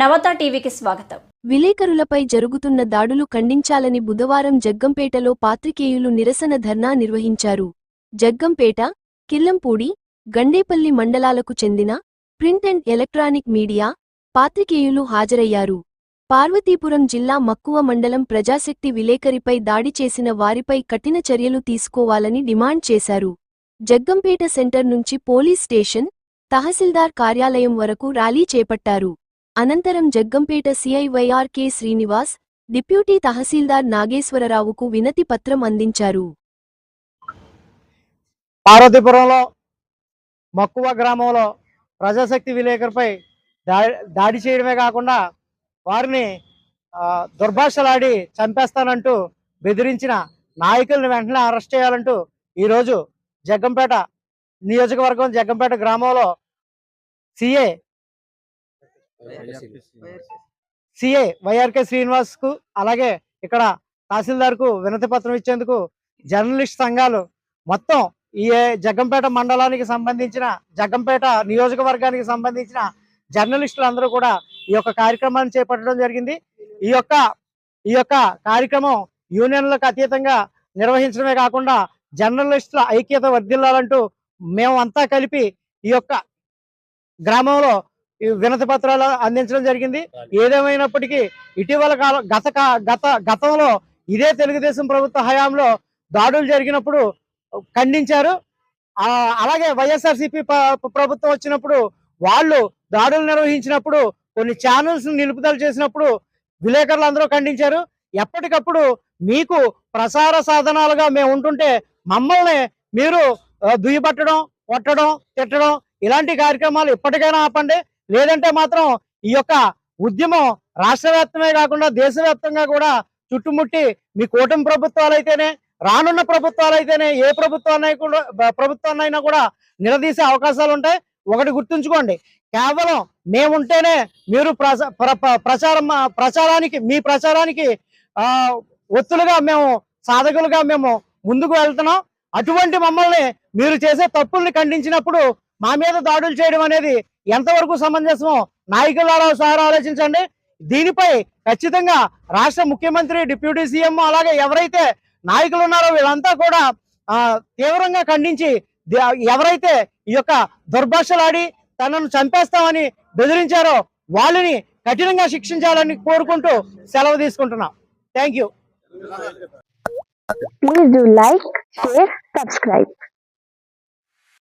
నవత టీవీకి స్వాగతం. విలేకరులపై జరుగుతున్న దాడులు ఖండించాలని బుధవారం జగ్గంపేటలో పాత్రికేయులు నిరసన ధర్నా నిర్వహించారు. జగ్గంపేట కిల్లంపూడి గండేపల్లి మండలాలకు చెందిన ప్రింట్ అండ్ ఎలక్ట్రానిక్ మీడియా పాత్రికేయులు హాజరయ్యారు. పార్వతీపురం జిల్లా మక్కువ మండలం ప్రజాశక్తి విలేకరిపై దాడి చేసిన వారిపై కఠిన చర్యలు తీసుకోవాలని డిమాండ్ చేశారు. జగ్గంపేట సెంటర్ నుంచి పోలీస్ స్టేషన్ తహసీల్దార్ కార్యాలయం వరకు ర్యాలీ చేపట్టారు. అనంతరం Jaggampeta CI YR Srinivas deputy tahsildar నాగేశ్వరరావుకు వినతి పత్రం అందించారు. పార్వతీపురంలో మక్కువ గ్రామంలో ప్రజాశక్తి విలేకరుపై దాడి దాడి చేయడమే కాకుండా వారిని దుర్భాషలాడి చంపేస్తానంటూ బెదిరించిన నాయకులను వెంటనే అరెస్ట్ చేయాలంటూ ఈరోజు జగ్గంపేట నియోజకవర్గం జగ్గంపేట గ్రామంలో సిఏ సిఏ వైఆర్కే శ్రీనివాస్. కు అలాగే ఇక్కడ తహసీల్దార్కు వినతి పత్రం ఇచ్చేందుకు జర్నలిస్ట్ సంఘాలు మొత్తం ఈ జగ్గంపేట మండలానికి సంబంధించిన జగ్గంపేట నియోజకవర్గానికి సంబంధించిన జర్నలిస్టులు అందరూ కూడా ఈ యొక్క కార్యక్రమాన్ని చేపట్టడం జరిగింది. ఈ యొక్క ఈ యొక్క కార్యక్రమం యూనియన్లకు అతీతంగా నిర్వహించడమే కాకుండా జర్నలిస్టుల ఐక్యత వర్ధిల్లాలంటూ మేము అంతా కలిపి ఈ యొక్క గ్రామంలో వినతి పత్రాలు అందించడం జరిగింది. ఏదేమైనప్పటికీ ఇటీవల కాలం గత గత గతంలో ఇదే తెలుగుదేశం ప్రభుత్వ హయాంలో దాడులు జరిగినప్పుడు ఖండించారు. అలాగే వైఎస్ఆర్సీపీ ప్రభుత్వం వచ్చినప్పుడు వాళ్ళు దాడులు నిర్వహించినప్పుడు కొన్ని ఛానల్స్ నిలుపుదల చేసినప్పుడు విలేకరులు అందరూ ఖండించారు. ఎప్పటికప్పుడు మీకు ప్రసార సాధనాలుగా మేము ఉంటుంటే మమ్మల్ని మీరు దుయ్యబట్టడం కొట్టడం తిట్టడం ఇలాంటి కార్యక్రమాలు ఇప్పటికైనా ఆపండి. లేదంటే మాత్రం ఈ యొక్క ఉద్యమం రాష్ట్ర వ్యాప్తమే కాకుండా దేశవ్యాప్తంగా కూడా చుట్టుముట్టి మీ కూటమి ప్రభుత్వాలు అయితేనే రానున్న ప్రభుత్వాలు అయితేనే ఏ ప్రభుత్వాన్ని కూడా ప్రభుత్వాన్నైనా కూడా నిలదీసే అవకాశాలు ఉంటాయి ఒకటి గుర్తుంచుకోండి కేవలం మేముంటేనే మీరు ప్ర- ప్రచారం ప్రచారానికి మీ ప్రచారానికి ఒత్తులుగా మేము సాధకులుగా మేము ముందుకు వెళ్తున్నాం. అటువంటి మమ్మల్ని మీరు చేసే తప్పుల్ని ఖండించినప్పుడు మా మీద దాడులు చేయడం అనేది ఎంతవరకు సమంజసమో నాయకులారా సార్ ఆలోచించండి. దీనిపై ఖచ్చితంగా రాష్ట్ర ముఖ్యమంత్రి డిప్యూటీ సీఎం అలాగే ఎవరైతే నాయకులు ఉన్నారో వీళ్ళంతా కూడా తీవ్రంగా ఖండించి ఎవరైతే ఈ యొక్క దుర్భాషలాడి తనను చంపేస్తామని బెదిరించారో వాళ్ళని కఠినంగా శిక్షించాలని కోరుకుంటూ సెలవు తీసుకుంటున్నాం. Thank you Please do.